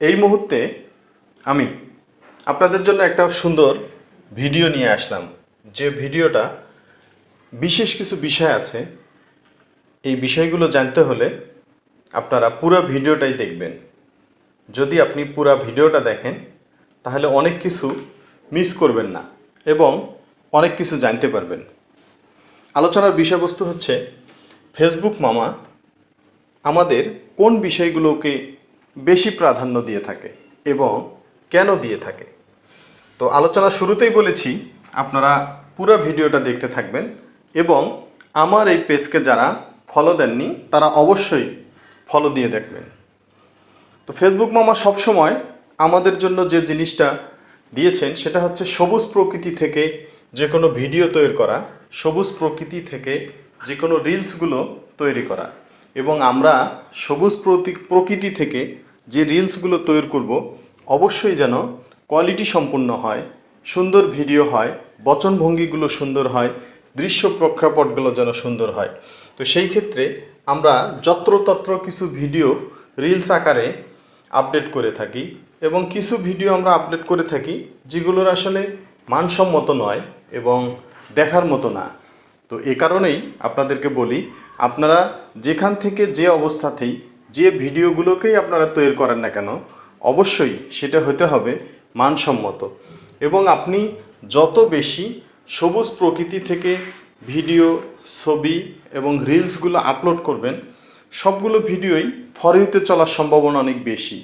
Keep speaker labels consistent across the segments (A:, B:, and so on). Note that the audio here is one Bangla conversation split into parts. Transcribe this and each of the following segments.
A: এই মুহূর্তে আমি আপনাদের জন্য একটা সুন্দর ভিডিও নিয়ে আসলাম। যে ভিডিওটা বিশেষ কিছু বিষয় আছে, এই বিষয়গুলো জানতে হলে আপনারা পুরো ভিডিওটাই দেখবেন। যদি আপনি পুরো ভিডিওটা দেখেন, তাহলে অনেক কিছু মিস করবেন না এবং অনেক কিছু জানতে পারবেন। আলোচনার বিষয়বস্তু হচ্ছে, ফেসবুক মামা আমাদের কোন বিষয়গুলোকে বেশি প্রাধান্য দিয়ে থাকে এবং কেন দিয়ে থাকে? তো আলোচনা শুরুতেই বলেছি, আপনারা পুরো ভিডিওটা দেখতে থাকবেন এবং আমার এই পেজকে যারা ফলো দেননি, তারা অবশ্যই ফলো দিয়ে দেখবেন। তো ফেসবুক মামা সবসময় আমাদের জন্য যে জিনিসটা দিয়েছেন, সেটা হচ্ছে সবুজ প্রকৃতি থেকে যে কোনো ভিডিও তৈরি করা, সবুজ প্রকৃতি থেকে যে কোনো রিলসগুলো তৈরি করা এবং আমরা সবুজ প্রকৃতি থেকে যে রিলসগুলো তৈরি করব, অবশ্যই যেন কোয়ালিটি সম্পূর্ণ হয়, সুন্দর ভিডিও হয়, বচনভঙ্গিগুলো সুন্দর হয়, দৃশ্য প্রেক্ষাপটগুলো যেন সুন্দর হয়। তো সেই ক্ষেত্রে আমরা যত্রতত্র কিছু ভিডিও রিলস আকারে আপডেট করে থাকি এবং কিছু ভিডিও আমরা আপডেট করে থাকি যেগুলোর আসলে মানসম্মত নয় এবং দেখার মতো না। তো এ কারণেই আপনাদেরকে বলি, আপনারা যেখান থেকে যে অবস্থাতেই যে ভিডিওগুলোকেই আপনারা তৈরি করেন না কেন, অবশ্যই সেটা হতে হবে মানসম্মত। এবং আপনি যত বেশি সবুজ প্রকৃতি থেকে ভিডিও, ছবি এবং রিলসগুলো আপলোড করবেন, সবগুলো ভিডিওই ফরিউতে চলার সম্ভাবনা অনেক বেশি।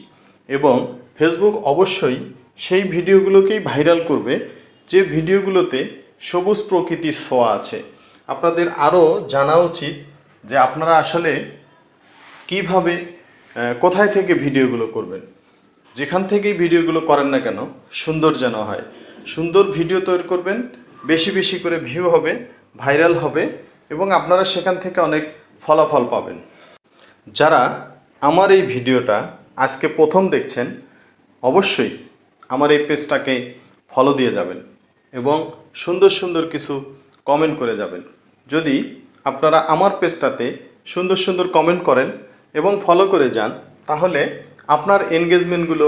A: এবং ফেসবুক অবশ্যই সেই ভিডিওগুলোকেই ভাইরাল করবে, যে ভিডিওগুলোতে সবুজ প্রকৃতির ছোঁয়া আছে। আপনাদের আরও জানা উচিত যে আপনারা আসলে কীভাবে কোথায় থেকে ভিডিওগুলো করবেন? যেখান থেকেই ভিডিওগুলো করেন না কেন, সুন্দর যেন হয়। সুন্দর ভিডিও তৈরি করবেন, বেশি বেশি করে ভিউ হবে ভাইরাল হবে এবং আপনারা সেখান থেকে অনেক ফলাফল পাবেন। যারা আমার এই ভিডিওটা আজকে প্রথম দেখছেন, অবশ্যই আমার এই পেজটাকে ফলো দিয়ে যাবেন এবং সুন্দর সুন্দর কিছু কমেন্ট করে যাবেন। যদি আপনারা আমার পেজটাতে সুন্দর সুন্দর কমেন্ট করেন এবং ফলো করে যান, তাহলে আপনার এনগেজমেন্টগুলো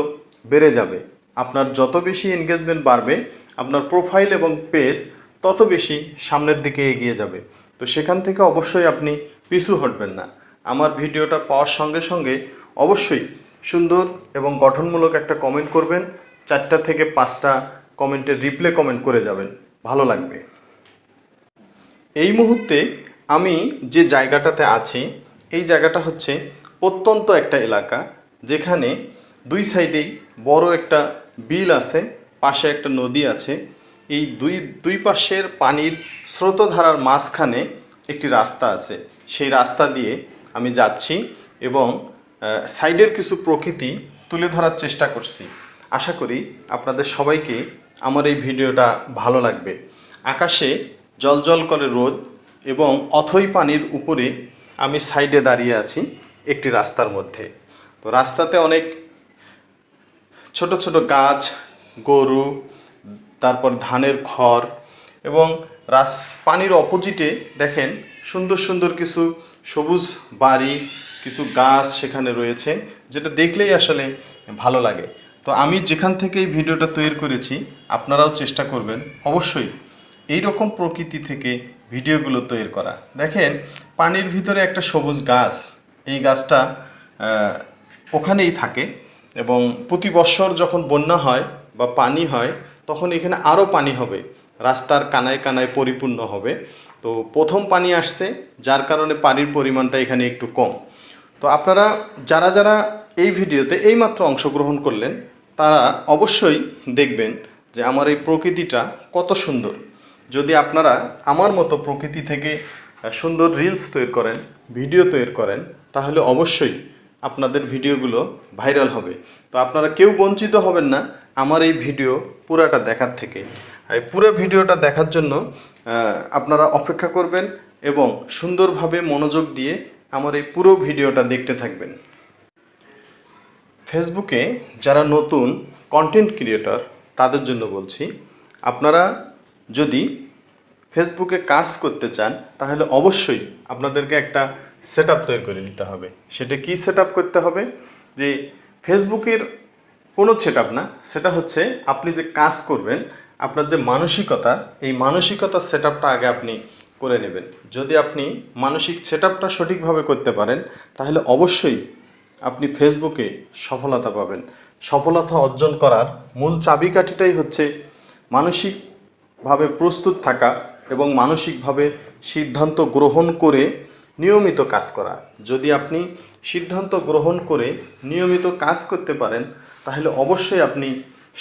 A: বেড়ে যাবে। আপনার যত বেশি এনগেজমেন্ট বাড়বে, আপনার প্রোফাইল এবং পেজ তত বেশি সামনের দিকে এগিয়ে যাবে। তো সেখান থেকে অবশ্যই আপনি পিছু হটবেন না। আমার ভিডিওটা পাওয়ার সঙ্গে সঙ্গে অবশ্যই সুন্দর এবং গঠনমূলক একটা কমেন্ট করবেন। চারটা থেকে পাঁচটা কমেন্টের রিপ্লে কমেন্ট করে যাবেন। ভালো লাগবে। এই মুহূর্তে আমি যে জায়গাটাতে আছি এই জায়গাটা হচ্ছে অত্যন্ত একটা এলাকা, যেখানে দুই সাইডেই বড় একটা বিল আছে, পাশে একটা নদী আছে। এই দুই দুই পাশের পানির স্রোতধারার মাঝখানে একটি রাস্তা আছে। সেই রাস্তা দিয়ে আমি যাচ্ছি এবং সাইডের কিছু প্রকৃতি তুলে ধরার চেষ্টা করছি। আশা করি আপনাদের সবাইকে আমার এই ভিডিওটা ভালো লাগবে। আকাশে জলজল করে রোদ এবং অথই পানির উপরে আমি সাইডে দাঁড়িয়ে আছি একটি রাস্তার মধ্যে। তো রাস্তাতে অনেক ছোট ছোট গাছ, গরু, তারপর ধানের খড় এবং রাস, পানির অপোজিটে দেখেন সুন্দর সুন্দর কিছু সবুজ বাড়ি, কিছু গাছ সেখানে রয়েছে, যেটা দেখলেই আসলে ভালো লাগে। তো আমি যেখান থেকে এই ভিডিওটা তৈরি করেছি, আপনারাও চেষ্টা করবেন। অবশ্যই এই রকম প্রকৃতি থেকে ভিডিওগুলো তৈরি করা। দেখেন, পানির ভিতরে একটা সবুজ গাছ, এই গাছটা ওখানেই থাকে এবং প্রতি বছর যখন বন্যা হয় বা পানি হয়, তখন এখানে আরও পানি হবে। রাস্তার কানায় কানায় পরিপূর্ণ হবে। তো প্রথম পানি আসছে, যার কারণে পানির পরিমাণটা এখানে একটু কম। তো আপনারা, যারা যারা এই ভিডিওতে এইমাত্র অংশগ্রহণ করলেন, তারা অবশ্যই দেখবেন যে আমার এই প্রকৃতিটা কত সুন্দর। যদি আপনারা আমার মতো প্রকৃতি থেকে সুন্দর রিলস তৈরি করেন ভিডিও তৈরি করেন, তাহলে অবশ্যই আপনাদের ভিডিওগুলো ভাইরাল হবে। তো আপনারা কেউ বঞ্চিত হবেন না আমার এই ভিডিও পুরাটা দেখার থেকে। এই পুরো ভিডিওটা দেখার জন্য আপনারা অপেক্ষা করবেন এবং সুন্দরভাবে মনোযোগ দিয়ে আমার এই পুরো ভিডিওটা দেখতে থাকবেন। ফেসবুকে যারা নতুন কন্টেন্ট ক্রিয়েটর তাদের জন্য বলছি, আপনারা যদি ফেসবুকে কাজ করতে চান, তাহলে অবশ্যই আপনাদেরকে একটা সেট তৈরি করে নিতে হবে। সেটা কি সেট করতে হবে? যে ফেসবুকের কোনো সেট না, সেটা হচ্ছে আপনি যে কাজ করবেন, আপনার যে মানসিকতা, এই মানসিকতার সেট আগে আপনি করে নেবেন। যদি আপনি মানসিক সেট সঠিকভাবে করতে পারেন, তাহলে অবশ্যই আপনি ফেসবুকে সফলতা পাবেন। সফলতা অর্জন করার মূল চাবিকাঠিটাই হচ্ছে মানসিকভাবে প্রস্তুত থাকা এবং মানসিকভাবে সিদ্ধান্ত গ্রহণ করে নিয়মিত কাজ করা। যদি আপনি সিদ্ধান্ত গ্রহণ করে নিয়মিত কাজ করতে পারেন, তাহলে অবশ্যই আপনি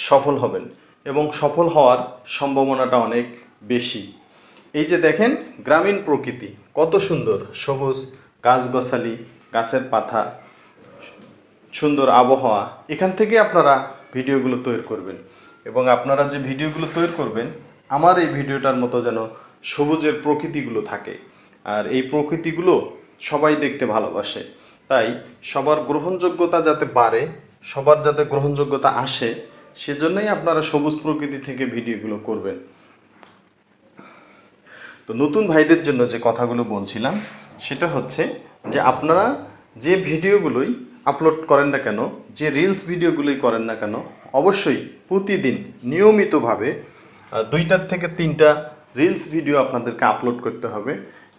A: সফল হবেন এবং সফল হওয়ার সম্ভাবনাটা অনেক বেশি। এই যে দেখেন, গ্রামীণ প্রকৃতি, কত সুন্দর। সবুজ, গাছগাছালি, গাছের পাতা, সুন্দর আবহাওয়া। এখান থেকে আপনারা ভিডিওগুলো তৈরি করবেন এবং আপনারা যে ভিডিওগুলো তৈরি করবেন আমার এই ভিডিওটার মতো যেন সবুজের প্রকৃতিগুলো থাকে। আর এই প্রকৃতিগুলো সবাই দেখতে ভালোবাসে। তাই সবার গ্রহণযোগ্যতা যাতে বাড়ে, সবার যাতে গ্রহণযোগ্যতা আসে, সেজন্যই আপনারা সবুজ প্রকৃতি থেকে ভিডিওগুলো করবেন। তো নতুন ভাইদের জন্য যে কথাগুলো বলছিলাম, সেটা হচ্ছে যে আপনারা যে ভিডিওগুলোই আপলোড করেন না কেন, যে রিলস ভিডিওগুলোই করেন না কেন, অবশ্যই প্রতিদিন নিয়মিতভাবে দুইটার থেকে তিনটা রিলস ভিডিও আপনাদেরকে আপলোড করতে হবে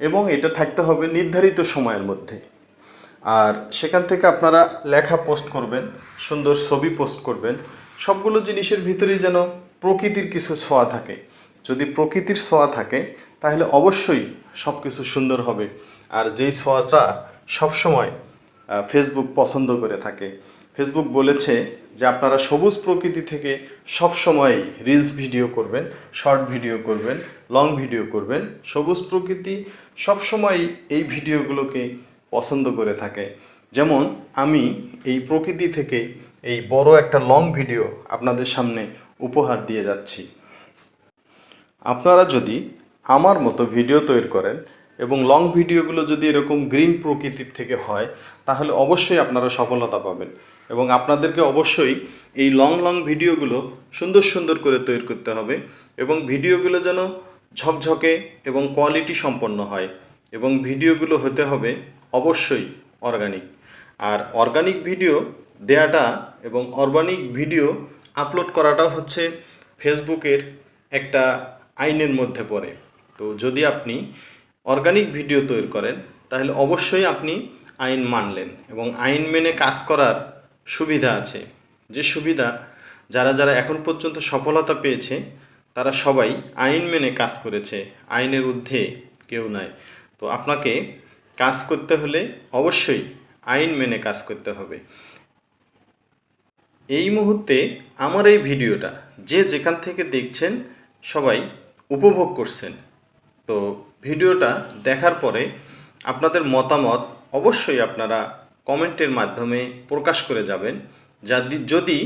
A: এবং এটা থাকতে হবে নির্ধারিত সময়ের মধ্যে। আর সেখান থেকে আপনারা লেখা পোস্ট করবেন, সুন্দর ছবি পোস্ট করবেন। সবগুলো জিনিসের ভিতরেই যেন প্রকৃতির কিছু ছোঁয়া থাকে। যদি প্রকৃতির ছোঁয়া থাকে, তাহলে অবশ্যই সব কিছু সুন্দর হবে। আর যেই ছোঁয়াটা সবসময় ফেসবুক পছন্দ করে থাকে ফেসবুক বলেছে যে আপনারা সবুজ প্রকৃতি থেকে সবসময় রিলস ভিডিও করবেন শর্ট ভিডিও করবেন লং ভিডিও করবেন। সবুজ প্রকৃতি সবসময় এই ভিডিওগুলোকে পছন্দ করে থাকে। যেমন আমি এই প্রকৃতি থেকে এই বড় একটা লং ভিডিও আপনাদের সামনে উপহার দিয়ে যাচ্ছি। আপনারা যদি আমার মতো ভিডিও তৈরি করেন এবং লং ভিডিওগুলো যদি এরকম গ্রিন প্রকৃতির থেকে হয়, তাহলে অবশ্যই আপনারা সফলতা পাবেন। এবং আপনাদেরকে অবশ্যই এই লং লং ভিডিওগুলো সুন্দর সুন্দর করে তৈরি করতে হবে এবং ভিডিওগুলো যেন ঝকঝকে এবং কোয়ালিটি সম্পন্ন হয় এবং ভিডিওগুলো হতে হবে অবশ্যই অর্গানিক। আর অর্গানিক ভিডিও দেয়াটা এবং অর্গানিক ভিডিও আপলোড করাটাও হচ্ছে ফেসবুকের একটা আইনের মধ্যে পড়ে। তো যদি আপনি অর্গানিক ভিডিও তৈরি করেন, তাহলে অবশ্যই আপনি আইন মানলেন এবং আইন মেনে কাজ করার সুবিধা আছে। যে সুবিধা যারা যারা এখন পর্যন্ত সফলতা পেয়েছে, তারা সবাই আইন মেনে কাজ করেছে। আইনের ঊর্ধ্বে কেউ নাই। তো আপনাকে কাজ করতে হলে অবশ্যই আইন মেনে কাজ করতে হবে। এই মুহূর্তে আমার এই ভিডিওটা যে যেখান থেকে দেখছেন সবাই উপভোগ করছেন। তো ভিডিওটা দেখার পরে আপনাদের মতামত অবশ্যই আপনারা কমেন্টের মাধ্যমে প্রকাশ করে যাবেন। যাদি, যদি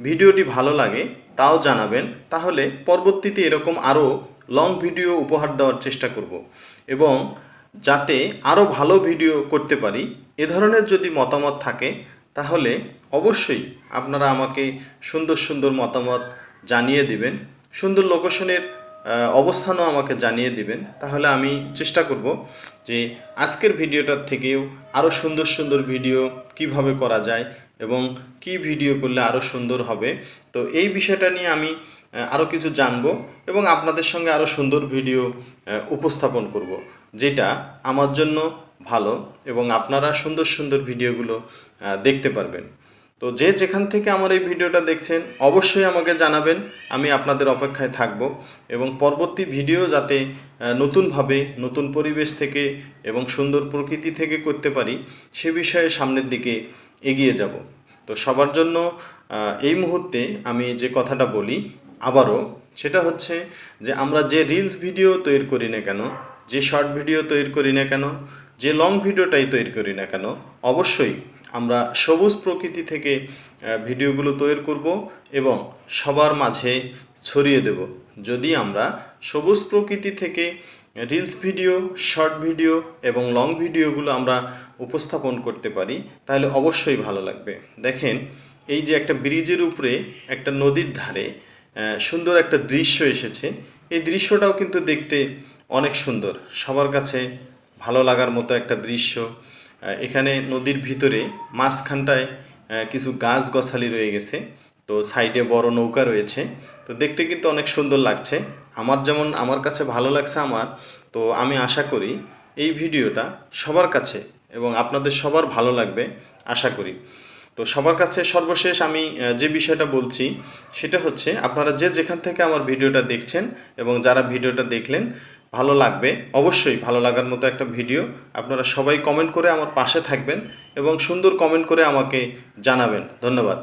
A: ভিডিওটি ভালো লাগে, তাও জানাবেন। তাহলে পরবর্তীতে এরকম আরও লং ভিডিও উপহার দেওয়ার চেষ্টা করব। এবং যাতে আরও ভালো ভিডিও করতে পারি, এ ধরনের যদি মতামত থাকে, তাহলে অবশ্যই আপনারা আমাকে সুন্দর সুন্দর মতামত জানিয়ে দিবেন। সুন্দর লোকেশনের অবস্থানও আমাকে জানিয়ে দিবেন। তাহলে আমি চেষ্টা করব যে আজকের ভিডিওটার থেকেও আরও সুন্দর সুন্দর ভিডিও কীভাবে করা যায় এবং কি ভিডিও করলে আরও সুন্দর হবে। তো এই বিষয়টা নিয়ে আমি আরও কিছু জানব এবং আপনাদের সঙ্গে আরও সুন্দর ভিডিও উপস্থাপন করব, যেটা আমার জন্য ভালো এবং আপনারা সুন্দর সুন্দর ভিডিওগুলো দেখতে পারবেন। তো যে যেখান থেকে আমার এই ভিডিওটা দেখছেন, অবশ্যই আমাকে জানাবেন, আমি আপনাদের অপেক্ষায় থাকব এবং পরবর্তী ভিডিও যাতে নতুনভাবে, নতুন পরিবেশ থেকে এবং সুন্দর প্রকৃতি থেকে করতে পারি, সে বিষয়ে সামনের দিকে এগিয়ে যাব। তো সবার জন্য এই মুহূর্তে আমি যে কথাটা বলি আবারও, সেটা হচ্ছে যে আমরা যে রিলস ভিডিও তৈরি করি না কেন, যে শর্ট ভিডিও তৈরি করি না কেন, যে লং ভিডিওটাই তৈরি করি না কেন, অবশ্যই আমরা সবুজ প্রকৃতি থেকে ভিডিওগুলো তৈরি করব এবং সবার মাঝে ছড়িয়ে দেব। যদি আমরা সবুজ প্রকৃতি থেকে রিলস ভিডিও শর্ট ভিডিও এবং লং ভিডিওগুলো আমরা উপস্থাপন করতে পারি, তাহলে অবশ্যই ভালো লাগবে। দেখেন, এই যে একটা ব্রিজের উপরে একটা নদীর ধারে সুন্দর একটা দৃশ্য এসেছে। এই দৃশ্যটাও কিন্তু দেখতে অনেক সুন্দর। সবার কাছে ভালো লাগার মতো একটা দৃশ্য। এখানে নদীর ভিতরে মাঝখানটায় কিছু গাছ গছালি রয়ে গেছে। তো সাইডে বড় নৌকা রয়েছে। তো দেখতে কিন্তু অনেক সুন্দর লাগছে। আমার যেমন, আমার কাছে ভালো লাগছে আমার। তো আমি আশা করি এই ভিডিওটা সবার কাছে এবং আপনাদের সবার ভালো লাগবে, আশা করি। তো সবার কাছে সর্বশেষ আমি যে বিষয়টা বলছি, সেটা হচ্ছে আপনারা যে যেখান থেকে আমার ভিডিওটা দেখছেন এবং যারা ভিডিওটা দেখলেন ভালো লাগবে। অবশ্যই ভালো লাগার মতো একটা ভিডিও। আপনারা সবাই কমেন্ট করে আমার পাশে থাকবেন এবং সুন্দর কমেন্ট করে আমাকে জানাবেন। ধন্যবাদ।